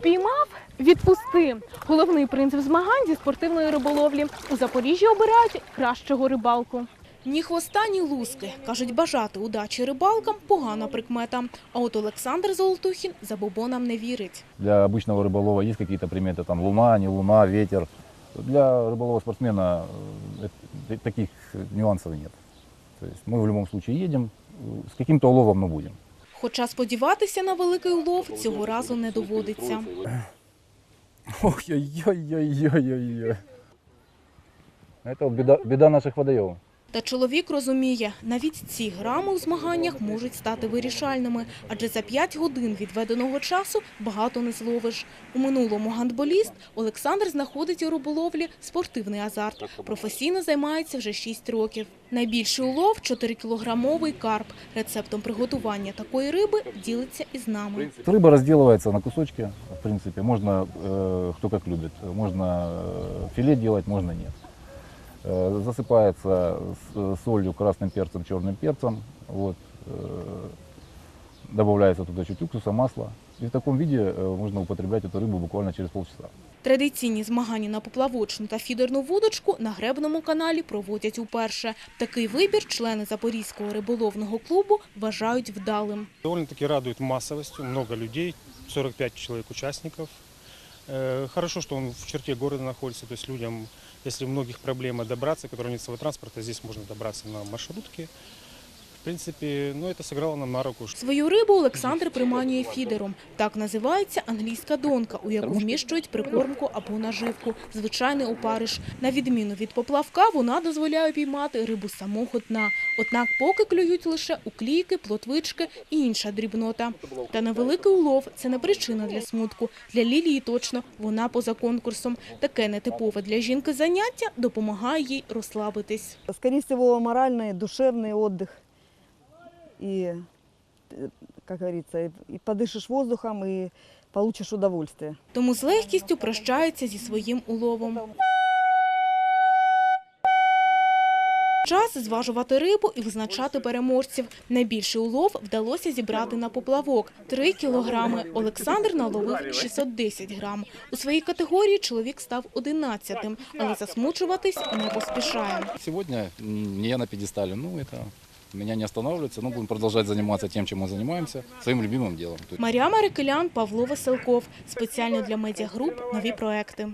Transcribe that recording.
Упіймав, відпусти. Головний принцип змагань зі спортивної риболовлі. У Запоріжжі обирають кращого рибалку. Ні хвоста, ні луски. Кажуть, бажати удачі рибалкам – погана прикмета. А от Олександр Золотухін забобонам не вірить. Для обычного рыболова есть какие-то приметы, там луна, не луна, ветер. Для рыболова-спортсмена э, э, таких нюансов нет. То есть мы в любом случае едем, э, с каким-то уловом мы будем. Хоча сподіватися на великий улов цього разу не доводиться. Ой-ой-ой-ой-ой-ой. Це біда, беда наших водоемов. Та чоловік розуміє, навіть ці грами у змаганнях можуть стати вирішальними, адже за 5 годин відведеного часу багато не зловиш. У минулому гандболіст Олександр знаходить у риболовлі спортивний азарт. Професійно займається вже 6 років. Найбільший улов – 4-кілограмовий карп. Рецептом приготування такої риби ділиться із нами. Рыба разделывается на кусочки, в принципе. Можно, э, кто как любит. Можно э, филе делать, можно нет. Э, засыпается с- солью, красным перцем, черным перцем. Вот. э, добавляется туда чуть уксуса, масла. И в таком виде э, можно употреблять эту рыбу буквально через полчаса. Традиційні змагання на поплавочну та фідерну вудочку на Гребному каналі проводять уперше. Такий вибір члени Запорізького риболовного клубу вважають вдалим. Довольно-таки радует массовостью, много людей, 45 человек участников. Э, Хорошо, что он в черте города находится, то есть людям, если у многих проблема добраться, которые нет своего транспорта, здесь можно добраться на маршрутке. В принципе, ну это сыграло нам на руку. Свою рибу Олександр приманює фідером. Так називається англійська донка, у яку вміщують прикормку або наживку. Звичайний опариш. На відміну від поплавка, вона дозволяє піймати рибу з самого дна. Однак поки клюють лише уклійки, плотвички і інша дрібнота. Та невеликий улов – це не причина для смутку. Для Лілії точно вона поза конкурсом. Таке нетипове для жінки заняття допомагає їй розслабитись. Скорее всего, моральный, душевный отдых. И, э, как говорится, и- и подышишь воздухом, и получишь удовольствие. Тому з легкістю прощається зі своїм уловом. Час зважувати рибу і визначати переможців. Найбільший улов вдалося зібрати на поплавок – 3 кілограми. Олександр наловив 610 грам. У своїй категорії чоловік став 11-тим, але засмучуватись не поспішає. Сегодня м, не я на пьедестале, ну это меня не останавливается. Но будем продолжать заниматься тем, чем мы занимаемся, своим любимым делом. Марія Марикелян, Павло Василков. Спеціально для медіагруп «Нові проекти».